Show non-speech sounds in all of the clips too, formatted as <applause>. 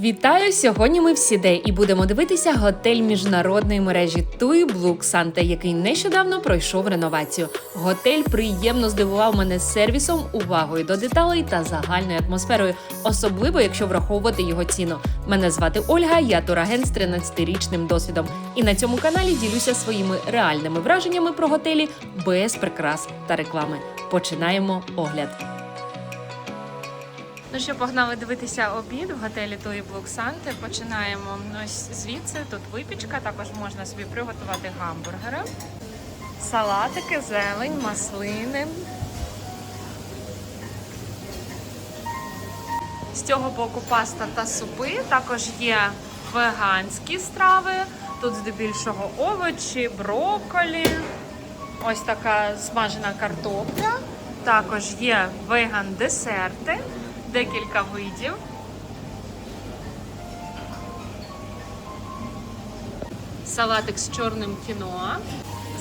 Вітаю! Сьогодні ми в Сідей і будемо дивитися готель міжнародної мережі Туї Блук Санте, який нещодавно пройшов реновацію. Готель приємно здивував мене сервісом, увагою до деталей та загальною атмосферою, особливо якщо враховувати його ціну. Мене звати Ольга, я турагент з 13-річним досвідом. І на цьому каналі ділюся своїми реальними враженнями про готелі без прикрас та реклами. Починаємо огляд. Ну що, погнали дивитися обід в готелі Туї Блук Санте. Починаємо ось звідси. Тут випічка, також можна собі приготувати гамбургери, салатики, зелень, маслини. З цього боку паста та супи. Також є веганські страви. Тут здебільшого овочі, брокколі. Ось така смажена картопля. Також є веган десерти декілька видів. Салатик з чорним кіно.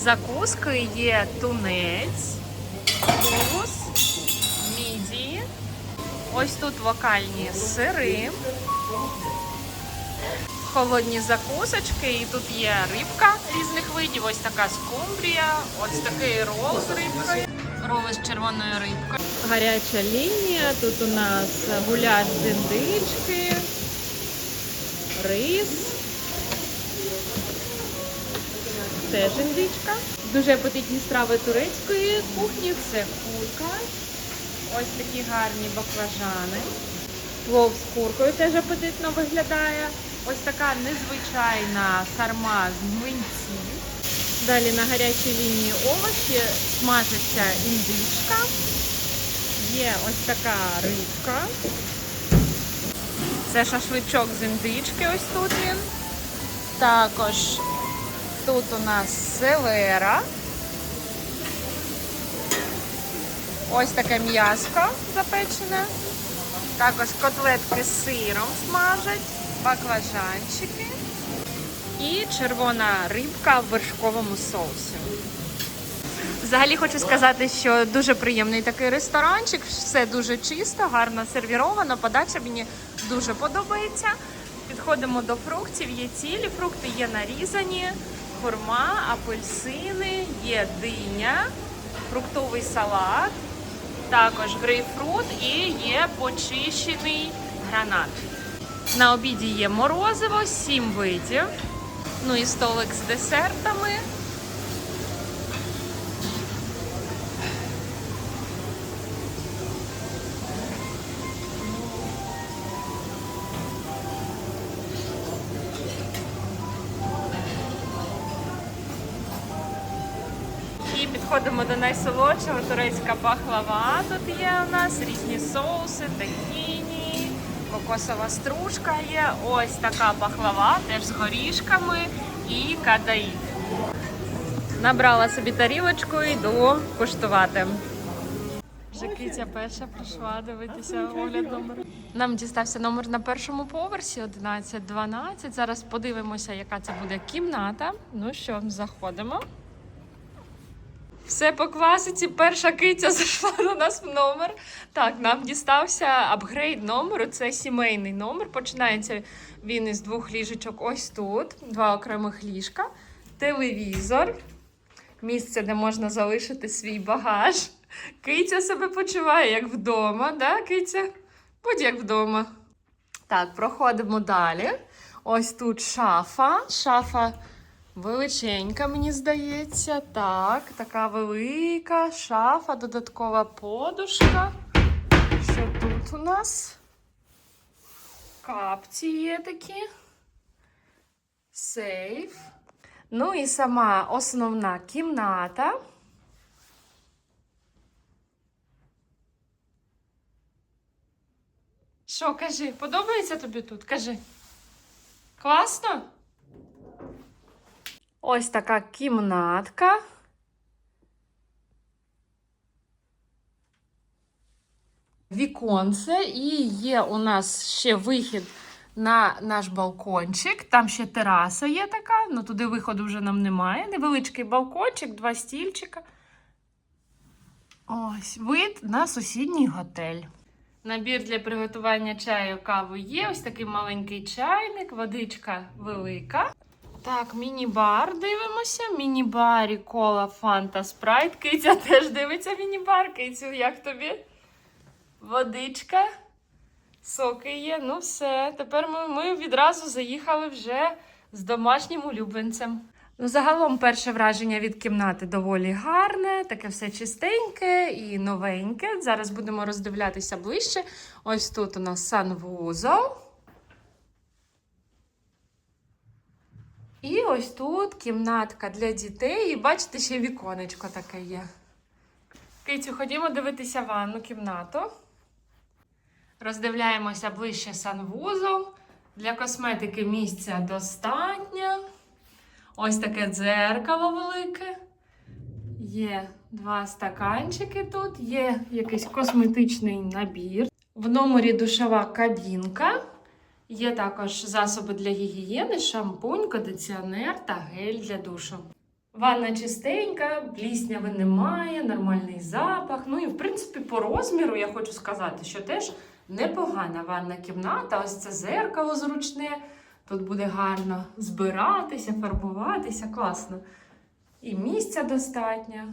Закуски є тунець, хумус, мідії. Ось тут локальні сири, холодні закусочки, і тут є рибка різних видів. Ось така скумбрія, ось такий рол з рибкою, роли з червоною рибкою. Гаряча лінія. Тут у нас гуляш з індички, рис. Теж індичка. Дуже апетитні страви турецької кухні. Це курка. Ось такі гарні баклажани. Плов з куркою теж апетитно виглядає. Ось така незвичайна сарма з млинців. Далі на гарячій лінії овочі смажиться індичка. Є ось така рибка. Це шашличок з індички, ось тут він. Також тут у нас селера. Ось таке м'яско запечене. Також котлетки з сиром смажать, баклажанчики і червона рибка в вершковому соусі. Взагалі хочу сказати, що дуже приємний такий ресторанчик, все дуже чисто, гарно сервіровано, подача мені дуже подобається. Підходимо до фруктів, є цілі фрукти, є нарізані, хурма, апельсини, є диня, фруктовий салат, також грейпфрут і є почищений гранат. На обіді є морозиво, 7 видів. Ну і столик з десертами. Підходимо до найсолодшого турецька пахлава. Тут є у нас різні соуси, тахіні, кокосова стружка є. Ось така пахлава, теж з горішками і кадаїв. Набрала собі тарілочку йду куштувати. Вже перша прийшла дивитися огляд номеру. Нам дістався номер на першому поверсі 11-12. Зараз подивимося, яка це буде кімната. Ну що, заходимо. Все по. Перша киця <laughs> зайшла до нас в номер. Так, нам дістався апгрейд номеру. Це сімейний номер. Починається він із двох ліжечок. Ось тут. Два окремих ліжка, телевізор, місце, де можна залишити свій багаж. Киця себе почуває як вдома, да, киця? Будь як вдома. Так, проходимо далі. Ось тут шафа. Шафа. Величенька, мені здається. Так, така велика шафа, додаткова подушка. Що тут у нас? Капці є такі. Сейф. Ну і сама основна кімната. Що, кажи, подобається тобі тут? Кажи. Класно? Ось така кімнатка. Віконце, і є у нас ще вихід на наш балкончик. Там ще тераса є така, ну туди виходу вже нам немає. Невеличкий балкончик, два стільчика. Ось вид на сусідній готель. Набір для приготування чаю кави є. Ось такий маленький чайник, водичка велика. Так, міні-бар дивимося. Міні-барі, кола, фанта, спрайт. Киця теж дивиться міні-бар. Кицю, як тобі? Водичка. Соки є. Ну все. Тепер ми, ми відразу заїхали вже з домашнім улюбленцем. Ну, загалом перше враження від кімнати доволі гарне, таке все чистеньке і новеньке. Зараз будемо роздивлятися ближче. Ось тут у нас санвузол. І ось тут кімнатка для дітей. І бачите, ще віконечко таке є. Китю, ходімо дивитися ванну кімнату. Роздивляємося ближче санвузол. Для косметики місця достатньо. Ось таке дзеркало велике. Є два стаканчики тут, є якийсь косметичний набір. В номері душова кабінка. Є також засоби для гігієни, шампунь, кондиціонер та гель для душу. Ванна чистенька, плісняви немає, нормальний запах. Ну і в принципі, по розміру я хочу сказати, що теж непогана ванна кімната. Ось це зеркало зручне. Тут буде гарно збиратися, фарбуватися, класно. І місця достатньо.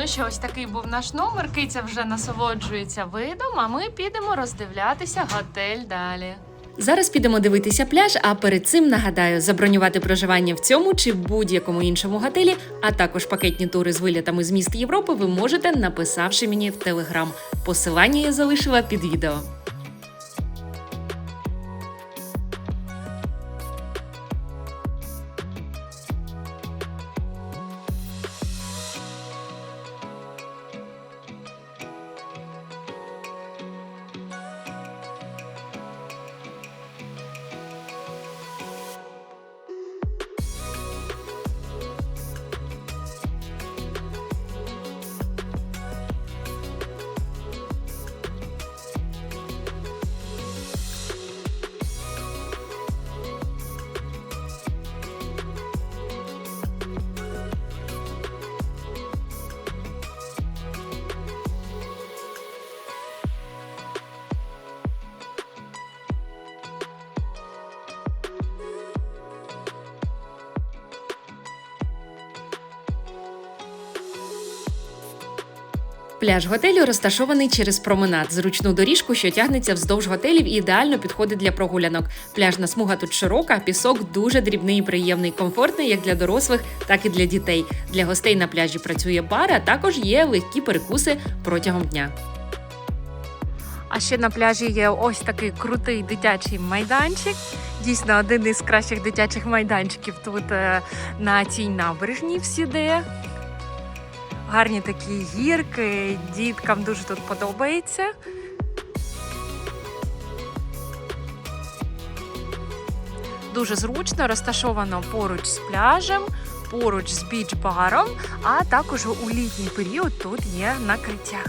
Ну що, ось такий був наш номер. Киця вже насолоджується видом, а ми підемо роздивлятися готель далі. Зараз підемо дивитися пляж, а перед цим нагадаю, забронювати проживання в цьому чи будь-якому іншому готелі, а також пакетні тури з вилітами з міст Європи, ви можете, написавши мені в телеграм. Посилання я залишила під відео. Пляж готелю розташований через променад, зручну доріжку, що тягнеться вздовж готелів і ідеально підходить для прогулянок. Пляжна смуга тут широка, пісок дуже дрібний і приємний, комфортний як для дорослих, так і для дітей. Для гостей на пляжі працює бар, а також є легкі перекуси протягом дня. А ще на пляжі є ось такий крутий дитячий майданчик. Дійсно, один із кращих дитячих майданчиків тут е, на цій набережній в Сіде. Гарні такі гірки, діткам дуже тут подобається. Дуже зручно розташовано поруч з пляжем, поруч з біч-баром, а також у літній період тут є накриття.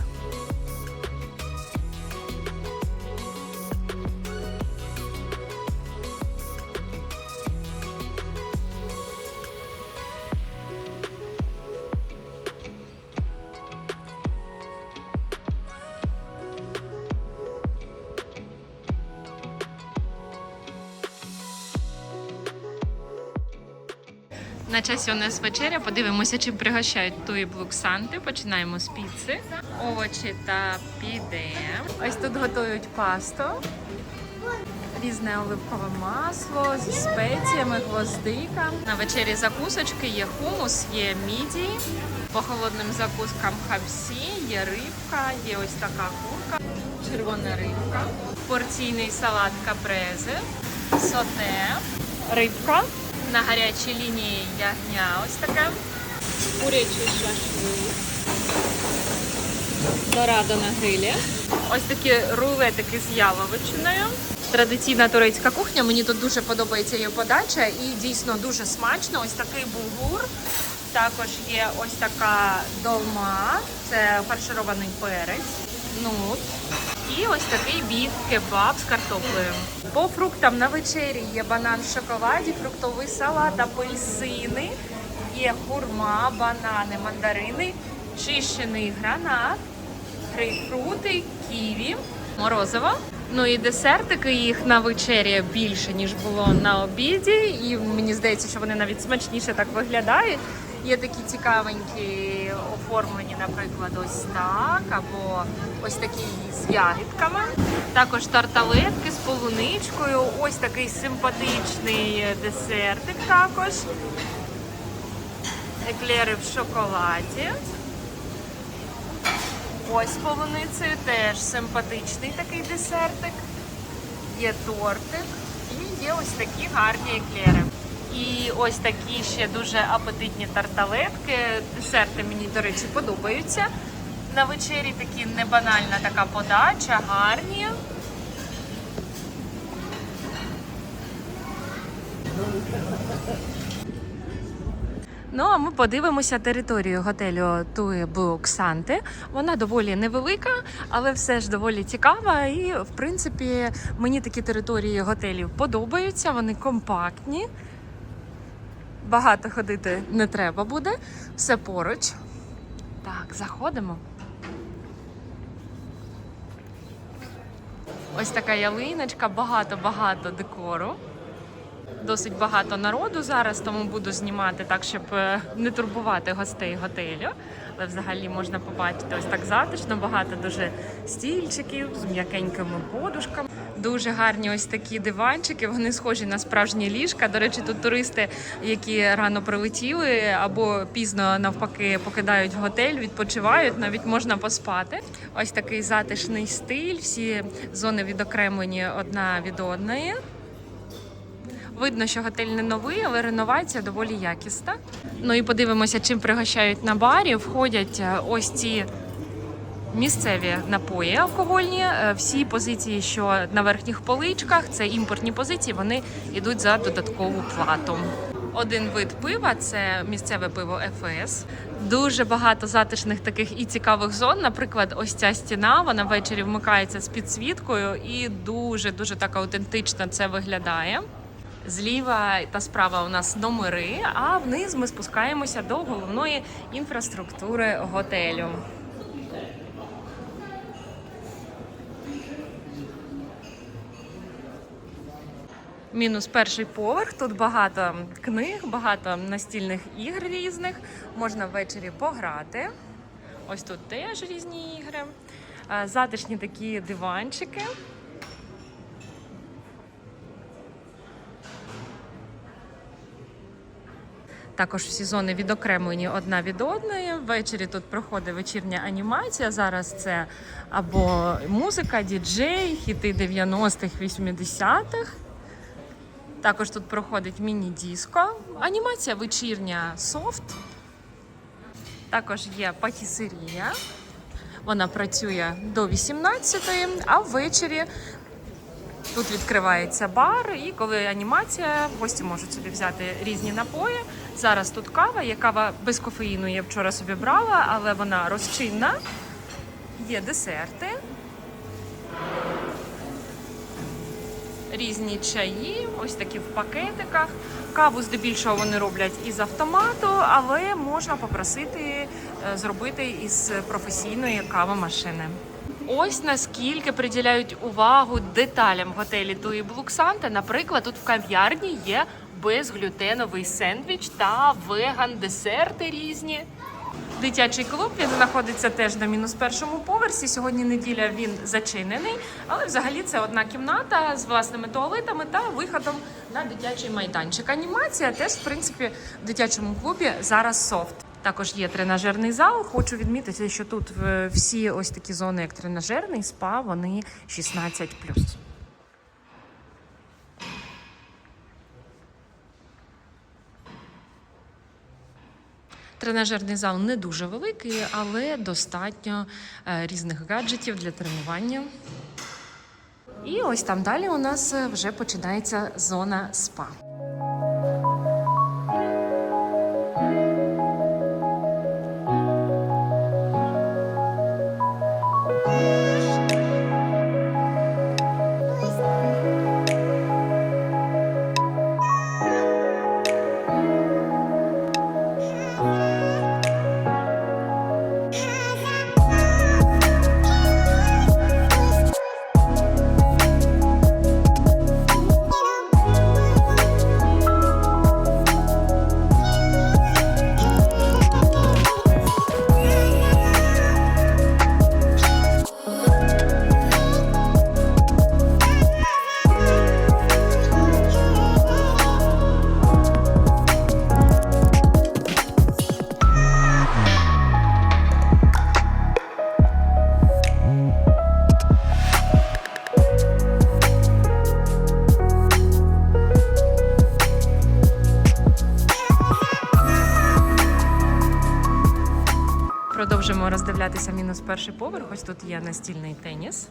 Часі у нас вечеря. Подивимося, чим пригощають туї блуксанти. Починаємо з піци, овочі та піде. Ось тут готують пасту. Різне оливкове масло зі спеціями, гвоздика. На вечері закусочки є хумус, є міді. По холодним закускам хавсі, є рибка, є ось така курка, червона рибка, порційний салат капрезе, соте, рибка. На гарячій лінії ягня ось таке. Курячий шашлик. Дорадо на грилі. Ось такі рулетики з яловичиною. Традиційна турецька кухня. Мені тут дуже подобається її подача і дійсно дуже смачно. Ось такий булгур. Також є ось така долма, це фарширований перець, нут. І ось такий біф кебаб з картоплею. По фруктам на вечері є банан в шоколаді, фруктовий салат, апельсини, є хурма, банани, мандарини, чищений гранат, грейпфрути, ківі, морозиво. Ну і десертики їх на вечері більше, ніж було на обіді. І мені здається, що вони навіть смачніше так виглядають. Є такі цікавенькі оформлені, наприклад, ось так, або ось такі з ягідками. Також тарталетки з полуничкою. Ось такий симпатичний десертик також. Еклери в шоколаді. Ось полуницею теж симпатичний такий десертик. Є тортик і є ось такі гарні еклери. І ось такі ще дуже апетитні тарталетки. Десерти мені, до речі, подобаються. На вечері такі небанальна така подача, гарні. Ну, а ми подивимося територію готелю Тує Блуксанти. Вона доволі невелика, але все ж доволі цікава. І, в принципі, мені такі території готелів подобаються. Вони компактні. Багато ходити не треба буде. Все поруч. Так, заходимо. Ось така ялиночка, багато-багато декору. Досить багато народу зараз, тому буду знімати так, щоб е, не турбувати гостей готелю. Але взагалі можна побачити ось так затишно, багато дуже стільчиків з м'якенькими подушками. Дуже гарні ось такі диванчики. Вони схожі на справжні ліжка. До речі, тут туристи, які рано прилетіли або пізно навпаки покидають готель, відпочивають. Навіть можна поспати. Ось такий затишний стиль. Всі зони відокремлені одна від одної. Видно, що готель не новий, але реновація доволі якісна. Ну і подивимося, чим пригощають на барі. Входять е, ось ці місцеві напої алкогольні. Е, Всі позиції, що на верхніх поличках, це імпортні позиції, вони йдуть за додаткову плату. Один вид пива це місцеве пиво ФС. Дуже багато затишних таких і цікавих зон. Наприклад, ось ця стіна, вона ввечері вмикається з підсвіткою, і дуже дуже так аутентично це виглядає. Зліва та справа у нас номери, а вниз ми спускаємося до головної інфраструктури готелю. Мінус перший поверх. Тут багато книг, багато настільних ігр різних. Можна ввечері пограти. Ось тут теж різні ігри. Затишні такі диванчики. Також всі зони відокремлені одна від одної. Ввечері тут проходить вечірня анімація. Зараз це або музика, діджей, хіти 90-х, 80-х. Також тут проходить міні-диско. Анімація вечірня софт. Також є патісерія. Вона працює до 18-ї, а ввечері Тут відкривається бар, і коли анімація, гості можуть собі взяти різні напої. Зараз тут кава, є кава без кофеїну, я вчора собі брала, але вона розчинна. Є десерти, різні чаї, ось такі в пакетиках. Каву здебільшого вони роблять із автомату, але можна попросити е, зробити із професійної кавомашини. Ось наскільки приділяють увагу деталям готелі Дуї Блуксанте. Наприклад, тут в кав'ярні є безглютеновий сендвіч та веган-десерти різні. Дитячий клуб він знаходиться теж на мінус першому поверсі. Сьогодні неділя він зачинений, але взагалі це одна кімната з власними туалетами та виходом на дитячий майданчик. Анімація теж, в принципі, в дитячому клубі зараз софт. Також є тренажерний зал. Хочу відмітити, що тут е, всі ось такі зони, як тренажерний, спа, вони 16+. Тренажерний зал не дуже великий, але достатньо е, різних гаджетів для тренування. І ось там далі у нас е, вже починається зона спа. Перший поверх. Ось тут є настільний теніс.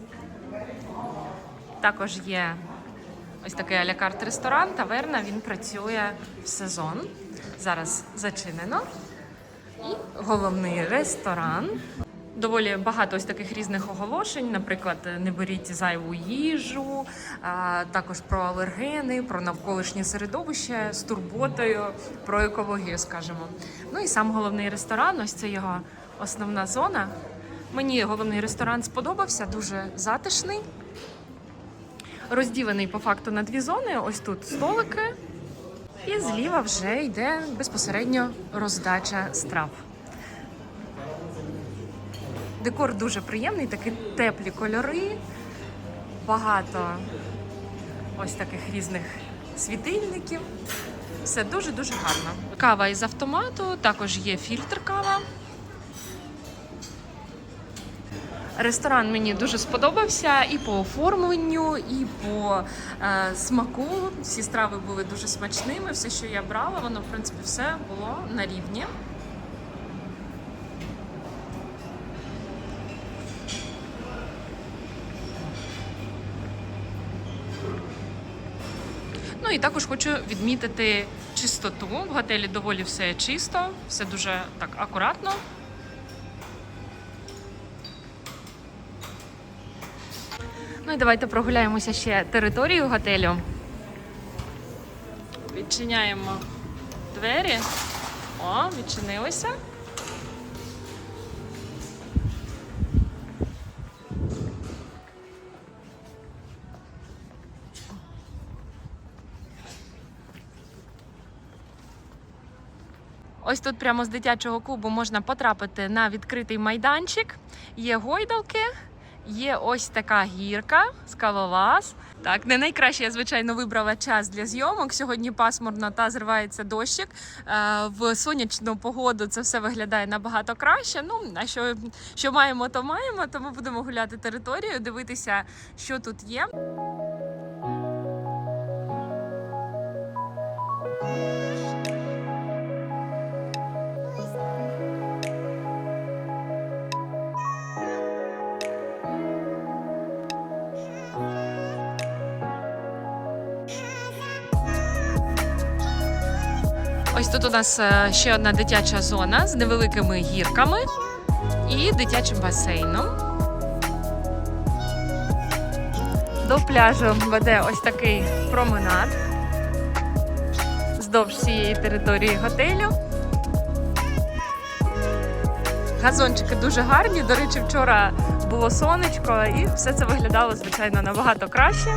Також є ось такий алякарт ресторан, таверна. Він працює в сезон. Зараз зачинено. І головний ресторан. Доволі багато ось таких різних оголошень, наприклад, не беріть зайву їжу, також про алергени, про навколишнє середовище з турботою, про екологію, скажімо. Ну і сам головний ресторан, ось це його основна зона. Мені головний ресторан сподобався, дуже затишний. Розділений по факту на дві зони. Ось тут столики, і зліва вже йде безпосередньо роздача страв. Декор дуже приємний, такі теплі кольори, багато ось таких різних світильників. Все дуже-дуже гарно. Кава із автомату, також є фільтр кава. Ресторан мені дуже сподобався і по оформленню, і по е, смаку. Всі страви були дуже смачними. Все, що я брала, воно в принципі все було на рівні. Ну і також хочу відмітити чистоту. В готелі доволі все чисто, все дуже так акуратно. Ну і давайте прогуляємося ще територію готелю. Відчиняємо двері. О, відчинилися. Ось тут прямо з дитячого клубу можна потрапити на відкритий майданчик. Є гойдалки, є ось така гірка, скалолаз. Так, не найкраще я, звичайно, вибрала час для зйомок. Сьогодні пасмурно та зривається дощик. Е, В сонячну погоду це все виглядає набагато краще. Ну, а що, що маємо, то маємо. Тому будемо гуляти територію, дивитися, що тут є. Тут у нас е, ще одна дитяча зона з невеликими гірками і дитячим басейном. До пляжу веде ось такий променад вздовж всієї території готелю. Газончики дуже гарні. До речі, вчора було сонечко, і все це виглядало, звичайно, набагато краще.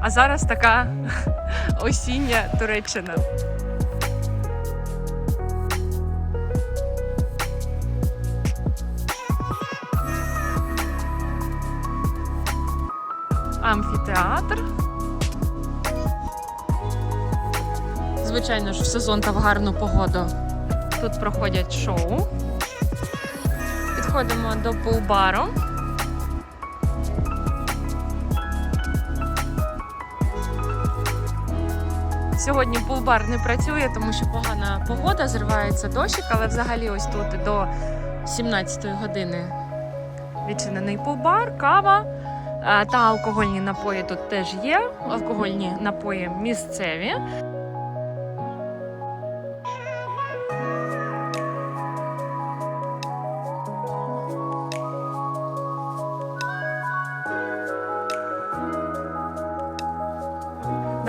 А зараз така осіння Туреччина. Амфітеатр. Звичайно ж, в сезон та в гарну погоду. Тут проходять шоу. Підходимо до пул-бару. Сьогодні пулбар не працює, тому що погана погода, зривається дощик, але взагалі ось тут до 17 години відчинений пулбар, кава та алкогольні напої тут теж є. Алкогольні напої місцеві.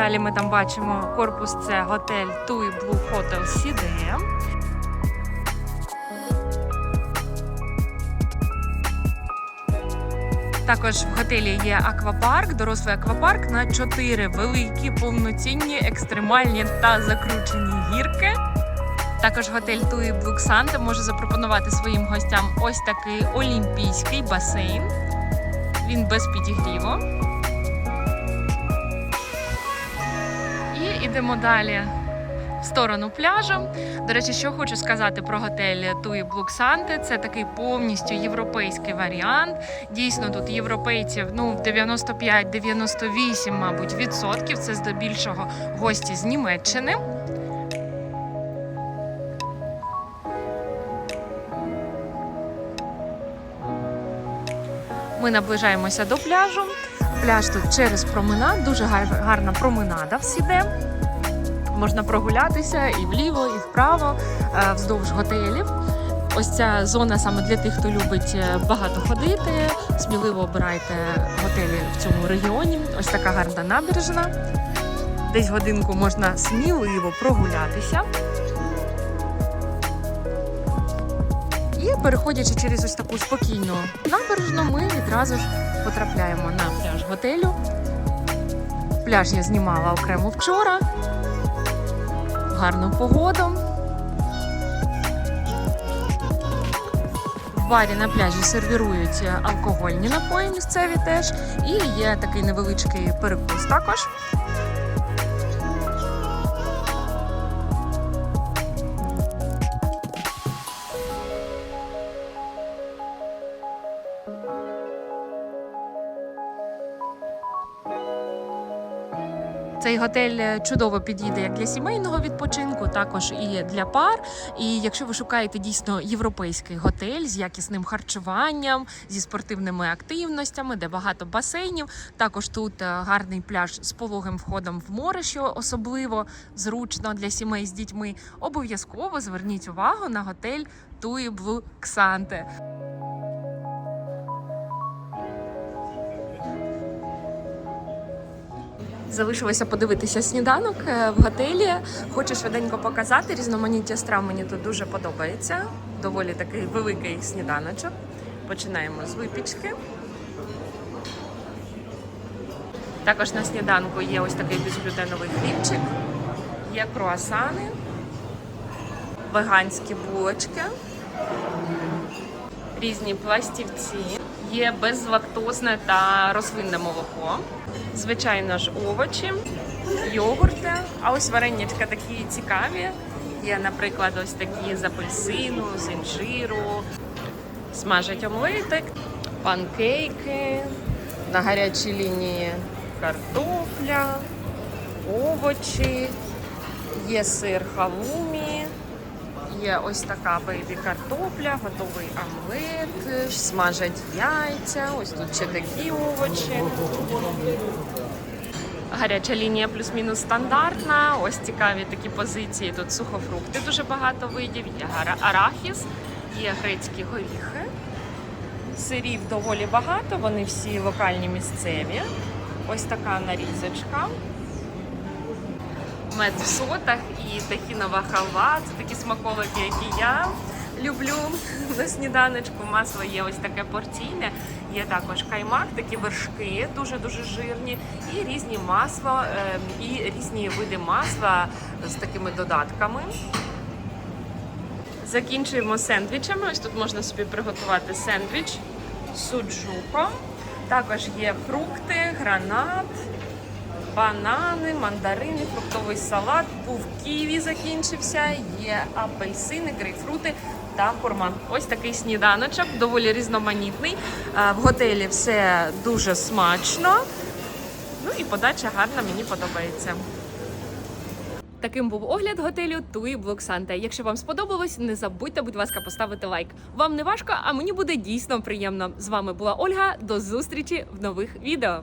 Далі ми там бачимо корпус це готель TUI Blue Hotel CDM. Також в готелі є аквапарк, дорослий аквапарк на чотири великі, повноцінні, екстремальні та закручені гірки. Також готель Blue Santa може запропонувати своїм гостям ось такий олімпійський басейн. Він без підігріву. Їдемо далі в сторону пляжу. До речі, що хочу сказати про готель Туї Блуксанти. Це такий повністю європейський варіант. Дійсно, тут європейців ну, 95-98, мабуть, відсотків. Це здебільшого гості з Німеччини. Ми наближаємося до пляжу. Пляж тут через променад, дуже гарна променада всіде. Можна прогулятися і вліво, і вправо, е, вздовж готелів. Ось ця зона саме для тих, хто любить е, багато ходити. Сміливо обирайте готелі в цьому регіоні. Ось така гарна набережна. Десь годинку можна сміливо прогулятися. І переходячи через ось таку спокійну набережну, ми відразу ж потрапляємо на пляж готелю. Пляж я знімала окремо вчора. В гарну погоду. В барі на пляжі сервірують алкогольні напої місцеві теж. І є такий невеличкий перекус також. Цей готель е, чудово підійде як для сімейного відпочинку, також і для пар. І якщо ви шукаєте дійсно європейський готель з якісним харчуванням, зі спортивними активностями, де багато басейнів, також тут е, гарний пляж з пологим входом в море, що особливо зручно для сімей з дітьми. Обов'язково зверніть увагу на готель Туї Блу Ксанте. Залишилося подивитися сніданок е, в готелі. Хочу швиденько показати. Різноманіття страв мені тут дуже подобається. Доволі такий великий сніданочок. Починаємо з випічки. Також на сніданку є ось такий безглютеновий хлібчик, є круасани, веганські булочки, різні пластівці, є безлактозне та рослинне молоко звичайно ж, овочі, йогурти. А ось варенячка такі цікаві. Є, наприклад, ось такі з апельсину, з інжиру, смажать омлетик, панкейки, на гарячій лінії картопля, овочі, є сир халумі. Є ось така бейбі картопля, готовий омлет, смажать яйця, ось тут ще такі овочі. Гаряча лінія плюс-мінус стандартна. Ось цікаві такі позиції. Тут сухофрукти дуже багато видів. Є арахіс, є грецькі горіхи. Сирів доволі багато, вони всі локальні місцеві. Ось така нарізочка. Мед в сотах і тахінова халва. Це такі смаколики, які я люблю на сніданочку. Масло є ось таке порційне. Є також каймак, такі вершки дуже-дуже жирні, і різні масла, ем, і різні види масла з такими додатками. Закінчуємо сендвічами. Ось тут можна собі приготувати сендвіч з суджуком. Також є фрукти, гранат, банани, мандарини, фруктовий салат, був ківі закінчився, є апельсини, грейпфрути та хурма. Ось такий сніданочок, доволі різноманітний. Е, В готелі все дуже смачно. Ну і подача гарна, мені подобається. Таким був огляд готелю Туї Блоксанте. Якщо вам сподобалось, не забудьте, будь ласка, поставити лайк. Вам не важко, а мені буде дійсно приємно. З вами була Ольга. До зустрічі в нових відео.